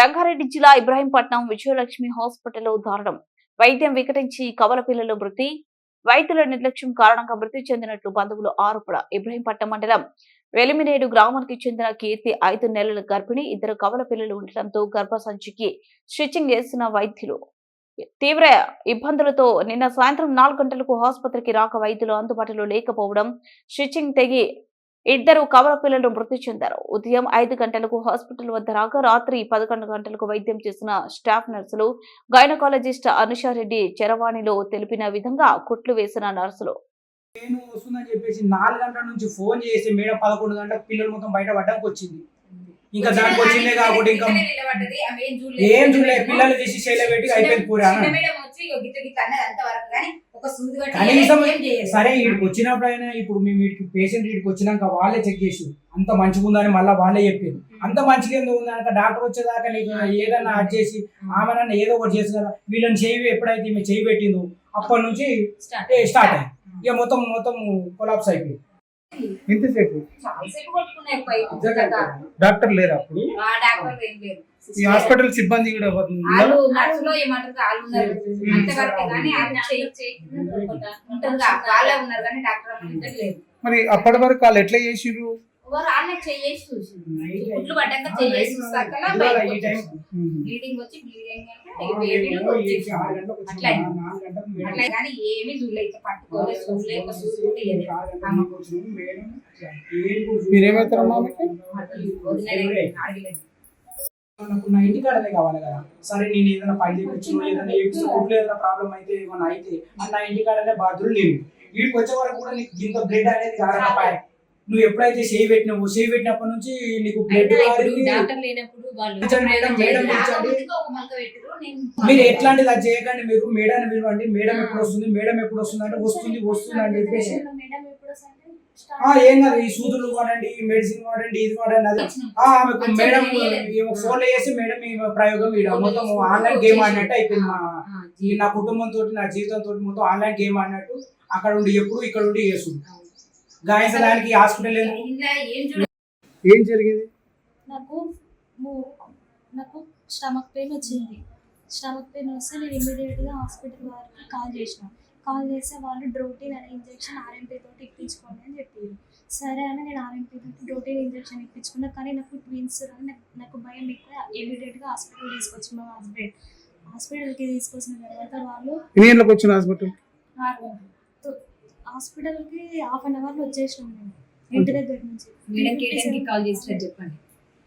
రంగారెడ్డి జిల్లా ఇబ్రాహీంపట్నం విజయలక్ష్మి హాస్పిటల్లో దారుణం. వైద్యం వికటించి కవల పిల్లలు మృతి. వైద్యుల నిర్లక్ష్యం కారణంగా మృతి చెందినట్లు బంధువులు ఆరోపణ. ఇబ్రాహీంపట్నం మండలం వెలిమినేడు గ్రామానికి చెందిన కీర్తి ఐదు నెలల గర్భిణి. ఇద్దరు కవల పిల్లలు ఉండటంతో గర్భసంచికి స్టిచ్చింగ్ వేసిన వైద్యులు. తీవ్ర ఇబ్బందులతో నిన్న సాయంత్రం నాలుగు గంటలకు ఆసుపత్రికి రాక వైద్యులు అందుబాటులో లేకపోవడం స్టిచ్చింగ్ తెగి ఇద్దరు కవల పిల్లలు మృతి చెందారు. ఉదయం ఐదు గంటలకు హాస్పిటల్ వద్ద రాగా రాత్రి పదకొండు గంటలకు వైద్యం చేసిన స్టాఫ్ నర్సులు గైనకాలజిస్ట్ అనుషారెడ్డి చరవాణిలో తెలిపిన విధంగా కుట్లు వేసిన నర్సులు. నేను వస్తుందని చెప్పేసి నాలుగు గంటల నుంచి ఫోన్ చేసి మేడం పదకొండు గంటలకు పిల్లలు మొత్తం బయట పడ్డానికి వచ్చింది. ఇంకా దానికి వచ్చిందే కాకుండా ఇంకా ఏం చూడలేదు. పిల్లలు తీసి శైల పెట్టి అయిపోయింది పూరా కనీసం సరే వీడికి వచ్చినప్పుడు అయినా ఇప్పుడు మేము వీడికి పేషెంట్ వీడికి వచ్చినాక వాళ్ళే చెక్ చేసి అంత మంచిగా ఉందని మళ్ళీ వాళ్ళే చెప్పారు అంత మంచిగా ఎందుకు ఉందనక డాక్టర్ వచ్చేదాకా నీకు ఏదన్నా అది చేసి ఆమెనన్నా ఏదో ఒకటి చేసి కదా వీళ్ళని చేయి ఎప్పుడైతే ఈమె చేయి పెట్టిందో అప్పటి నుంచి స్టార్ట్ అయ్యింది ఇక మొత్తం మొత్తం కొలాప్స్ అయిపోయింది. ఎంతసేపు? డాక్టర్ లేరు అప్పుడు? ఈ హాస్పిటల్ సిబ్బంది కూడా ఉందా? వాళ్ళు నర్సులో ఏమంటారు? వాళ్ళు ఉన్నారు. అంతవరకే కానీ ఆమె చేయి- చేయి ఉంటుంది? కా- వాళ్ళే ఉన్నారు కానీ డాక్టర్ అమ్మ మరి అప్పటి వరకు వాళ్ళు ఎట్లా చేసిర్రు? వాళ్ళకి చూసి పడ్డాక బ్లీడింగ్ వచ్చి బ్లీడింగ్ అట్లా కానీ ఏమీ చూడలేదు. పట్టుకోలేదు చూడలేదు మీరేమవుతారమ్మా. నాకు నా ఇంటికాడనే కావాలి కదా. సరే నేను ఏదైనా పని చేయించు ఏదైనా కుట్లు ఏదైనా ప్రాబ్లం అయితే ఏమైనా అయితే నా ఇంటికాడనే బాధ్యులు నేను. వీడికి వచ్చే వరకు కూడా నీకు ఇంత బ్లడ్ అనేది కారణపాయ నువ్వు ఎప్పుడైతే చేయి పెట్టినావు చేయి పెట్టినప్పటి నుంచి నీకు బ్లడ్ మీరు ఎట్లాంటిది అది చేయకండి మీరు మేడం పిలవండి మేడం ఎప్పుడు వస్తుంది మేడం ఎప్పుడు వస్తుంది అంటే వస్తుంది వస్తుంది అని చెప్పేసి. ఏం కాదు ఈ సూదులు వాడండి ఈ మెడిసిన్ వాడండి ఇది వాడండి అది. ఆమెకు మేడం ఫోన్ చేసి మేడం ఈ ప్రయోగం ఈడ మొత్తం ఆన్లైన్ గేమ్ ఆడినట్టు అయిపోయింది మా నా కుటుంబంతో నా జీవితంతో మొత్తం ఆన్లైన్ గేమ్ ఆడినట్టు అక్కడ ఉండి ఎప్పుడు ఇక్కడ ఉండి చేస్తుంది. గాయించడానికి హాస్పిటల్ ఏం జరిగింది? నాకు నాకు స్టమక్ పెయిన్ వచ్చింది. స్టమక్ పెయిన్ వస్తే నేను ఇమీడియట్గా హాస్పిటల్ వారికి కాల్ చేసిన. కాల్ చేస్తే వాళ్ళు డ్రోటీన్ అనే ఇంజెక్షన్ ఆర్ఎంపీ తోటి ఇప్పించుకోండి అని చెప్పారు. సరే అని నేను ఆర్ఎంపీ తోటి డ్రోటీన్ ఇంజెక్షన్ ఇప్పించుకున్నా కానీ నాకు ట్విన్స్ అని నాకు భయం ఎక్కువ. ఇమీడియట్గా హాస్పిటల్ తీసుకొచ్చి మా హస్బెండ్. హాస్పిటల్కి తీసుకొచ్చిన తర్వాత వాళ్ళు ఎన్ని గంటలకు వచ్చిన హాస్పిటల్? హాస్పిటల్కి హాఫ్ అన్ అవర్లో వచ్చేసినాం మేము ఇంటి దగ్గర నుంచి. మేడం కాల్ చేసినారు చెప్పండి.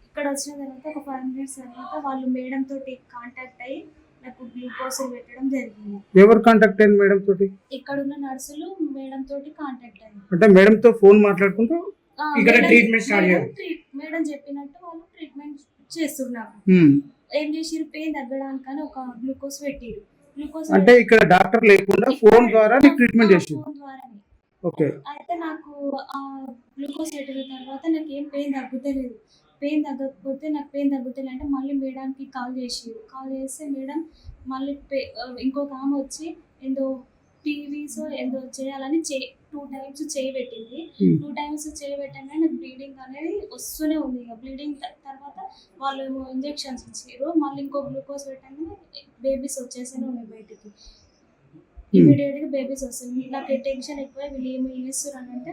ఇక్కడ వచ్చిన తర్వాత ఒక ఫైవ్ మినిట్స్ తర్వాత వాళ్ళు మేడం తోటి కాంటాక్ట్ అయ్యి నాకు గ్లూకోజ్ పెట్టడం జరిగింది. ఎవరు కాంటాక్ట్ అయింది మేడం తోటి? ఇక్కడ ఉన్న నర్సులు మేడం తోటి కాంటాక్ట్ అయ్యారు. అంటే మేడం తో ఫోన్ మాట్లాడుకుంటూ ఇక్కడ start మేడం చేయాలి. మేడం చెప్పినట్టు వాళ్ళు ట్రీట్మెంట్ చేస్తున్నారు. హ్మ్. ఏం చేసిరు పెయిన్ తగ్గడానికని ఒక గ్లూకోజ్ పెట్టిరు గ్లూకోజ్ అంటే ఇక్కడ డాక్టర్ లేకుండా ఫోన్ ద్వారా ట్రీట్మెంట్ చేసింది ఫోన్ ద్వారానే. ఓకే. అయితే నాకు ఆ గ్లూకోజ్ పెట్టిన తర్వాత నాకు ఏం పెయిన్ తగ్గుతలేదు. పెయిన్ తగ్గకపోతే నాకు పెయిన్ తగ్గుతలేదు అంటే మళ్ళీ మేడంకి కాల్ చేసిరు కాల్ చేస్తే మేడం మళ్ళీ పే ఇంకొక ఆమె వచ్చి ఏందో టీవీస్ ఏందో చేయాలని చే టూ టైమ్స్ చేయి పెట్టింది. టూ టైమ్స్ చేయి పెట్టగానే నాకు బ్లీడింగ్ అనేది వస్తూనే ఉంది. ఇక బ్లీడింగ్ తర్వాత వాళ్ళు ఇంజెక్షన్స్ ఇచ్చారు మళ్ళీ ఇంకో గ్లూకోజ్ పెట్టగానే బేబీస్ వచ్చేసానే ఉన్నాయి బయటికి. ఇమీడియట్గా బేబీస్ వస్తుంది. నాకు టెన్షన్ ఎక్కువ వీళ్ళు ఏమి చేస్తారు అంటే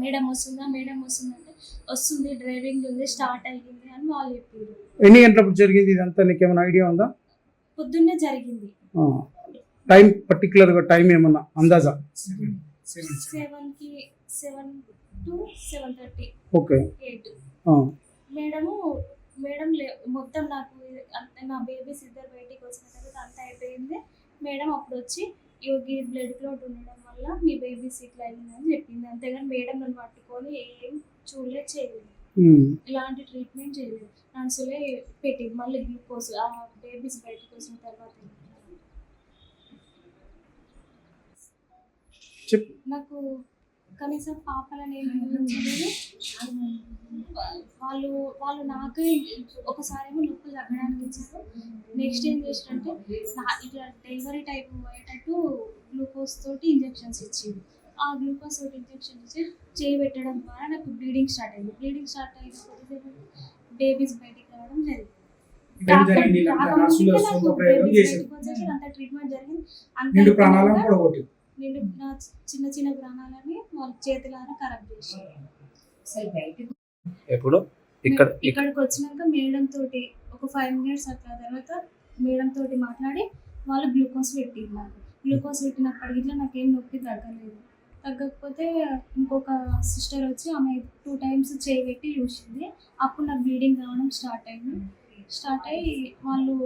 మేడం వస్తుందా? మేడం వస్తుందంటే వస్తుంది డ్రైవింగ్ ఉంది స్టార్ట్ అయ్యింది అని వాళ్ళు చెప్పారు ఎన్ని గంటలప్పుడు జరిగింది ఇదంతా? నీకేమైనా ఐడియా ఉందా? పొద్దున్నే జరిగింది. టైం పర్టికులర్గా టైం ఏమన్నా అందాజా? సెవెన్కి seven to seven thirty. Okay. Eight. Madam madam మొత్తం నాకు అంత నా బేబీస్ ఇద్దరు బయటికి వచ్చిన తర్వాత అంతా అయిపోయింది. మేడం అప్పుడు వచ్చి యోగి బ్లడ్ క్లాట్ ఉండడం వల్ల మీ బేబీస్ ఇట్లా అయిందని చెప్పింది. అంతేగాని మేడం నన్ను పట్టుకొని ఏం చూడలేదు చేయలేదు. ఇలాంటి ట్రీట్మెంట్ చేయలేదు. నర్సులే పెట్టింది మళ్ళీ గ్లూకోజ్ ఆ బేబీస్ బయటకు వచ్చిన తర్వాత నాకు కనీసం పాపలని వాళ్ళు వాళ్ళు నాకే ఒకసారి ఏమో నొప్పులు తగ్గడానికి ఇచ్చారు. నెక్స్ట్ ఏం చేసారంటే నా ఇట్లా డెలివరీ టైప్ అయ్యేటట్టు గ్లూకోజ్ తోటి ఇంజెక్షన్స్ ఇచ్చింది ఆ గ్లూకోజ్ తోటి ఇంజెక్షన్ ఇచ్చి చేయి పెట్టడం ద్వారా నాకు బ్లీడింగ్ స్టార్ట్ అయింది. బ్లీడింగ్ స్టార్ట్ అయిన కొద్దిసేపు బేబీస్ బయటికి రావడం జరిగింది. అంత ట్రీట్మెంట్ జరిగింది. అంత నిండు చిన్న చిన్న ప్రాణాలని వాళ్ళ చేతులారా అసలు బయటకు ఎప్పుడు? ఇక్కడ ఇక్కడ. ఇక్కడికి వచ్చినాక మేడం తోటి ఒక ఫైవ్ మినిట్స్ అట్లా తర్వాత మేడం తోటి మాట్లాడి వాళ్ళు గ్లూకోజ్ పెట్టినారు గ్లూకోజ్ పెట్టినప్పటికి ఇట్లా నాకేం నొప్పి తగ్గలేదు. తగ్గకపోతే ఇంకొక సిస్టర్ వచ్చి ఆమె టూ టైమ్స్ చేయి పెట్టి చూసింది. అప్పుడు నాకు బ్లీడింగ్ రావడం స్టార్ట్ అయింది. స్టార్ట్ అయ్యి వాళ్ళు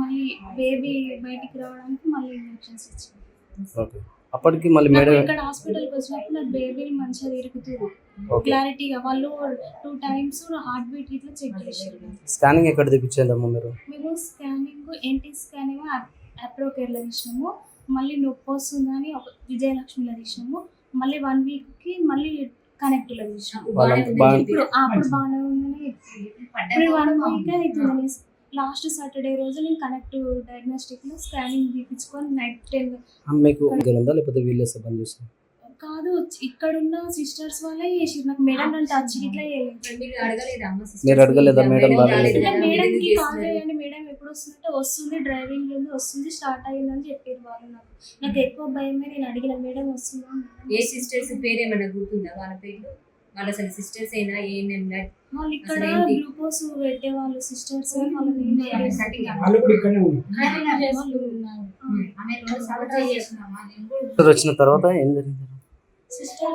మళ్ళీ బేబీ బయటికి రావడానికి మళ్ళీ ఇంజెక్షన్స్ ఇచ్చింది. ఓకే అప్పటికి మళ్ళీ మేడం ఇక్కడ హాస్పిటల్కి వచ్చినప్పుడు నాకు బేబీలు మంచిగా తిరుగుతుంది క్లారిటీగా వాళ్ళు టూ టైమ్స్ హార్ట్ బీట్ ఇట్లా చెక్ చేశారు. స్కానింగ్ ఎక్కడ తెప్పించేదమ్మా మీరు? మేము స్కానింగ్ ఎన్టీ స్కానింగ్ అప్రోకేర్లో తీసినాము. మళ్ళీ నొప్పి వస్తుందని ఒక విజయలక్ష్మిలో తీసినాము. మళ్ళీ వన్ వీక్కి మళ్ళీ కనెక్ట్లో తీసినాము. వాళ్ళంతా బాగా ఇప్పుడు అప్పుడు బాగానే ఉందని ఇప్పుడు వన్ వీక్ అవుతుంది లాస్ట్ సాటర్డే రోజు నేను కనెక్ట్ డయాగ్నోస్టిక్లో స్కానింగ్ తీపించుకొని నైట్ టెన్ మీకు ఉందా? లేకపోతే వీళ్ళే సిబ్బంది చేస్తారు కాదు ఇక్కడున్న సిస్టర్స్ వాళ్ళే చేసిరు నాకు మేడం నన్ను టచ్ ఇట్లా చేయలేదు. మీరు అడగలేదా? అమ్మ sisters మీరు అడగలేదా? ని? మేడం మేడం కి కాల్. చేయండి మేడం ఎప్పుడు వస్తుందంటే వస్తుంది డ్రైవింగ్ ఉంది వస్తుంది స్టార్ట్ అయ్యిందని చెప్పారు వాళ్ళు నాకు. నాకు ఎక్కువ భయమే నేను అడిగిన మేడం వస్తుందా? ఏ సిస్టర్స్ పేరు ఏమైనా గుర్తుందా వాళ్ళ పేర్లు? వాళ్ళ అసలు సిస్టర్స్ అయినా ఏం వాళ్ళు ఇక్కడ? గ్లూకోజ్ పెట్టే వాళ్ళు సిస్టర్స్ వచ్చిన తర్వాత ఏం జరిగింది? సిస్టర్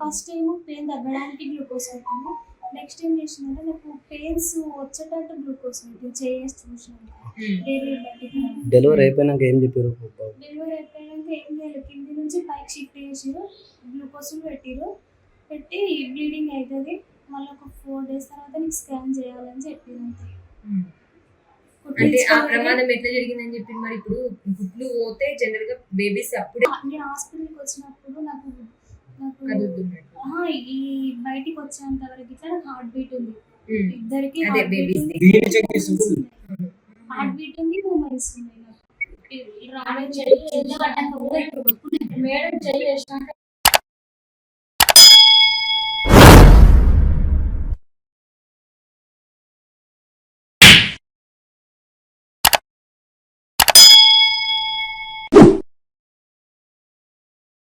ఫస్ట్ ఏమో పెయిన్ తగ్గడానికి గ్లూకోజ్ పెట్టింది. నెక్స్ట్ ఏం చేసిందంటే నాకు పెయిన్స్ వచ్చేటట్టు గ్లూకోజ్ పెట్టి చేసి చూసినాను. డెలివరీ అయిపోయినాక ఏం చెప్పారు? డెలివరీ అయిపోయాక ఏం చేయాలి కింది నుంచి పైకి షిఫ్ట్ చేసిరు గ్లూకోజ్ పెట్టిరు పెట్టి బ్లీడింగ్ అవుతుంది మళ్ళీ ఒక ఫోర్ డేస్ తర్వాత నీకు స్కాన్ చేయాలని చెప్పారు అంతే. అంటే ఆ ప్రమాదం ఎట్లా జరిగిందని చెప్పి మరి ఇప్పుడు గుడ్లు పోతే జనరల్గా బేబీస్ అప్పుడే నేను హాస్పిటల్కి వచ్చినప్పుడు నాకు నాకు ఈ బయటికి వచ్చేంత వరకు ఇట్లా నాకు హార్ట్ బీట్ ఉంది. ఇద్దరికి అదే హార్ట్ బీట్ ఉంది. మూమెంట్స్ ఉన్నాయి నాకు. మేడం చెయ్యి వేసినాక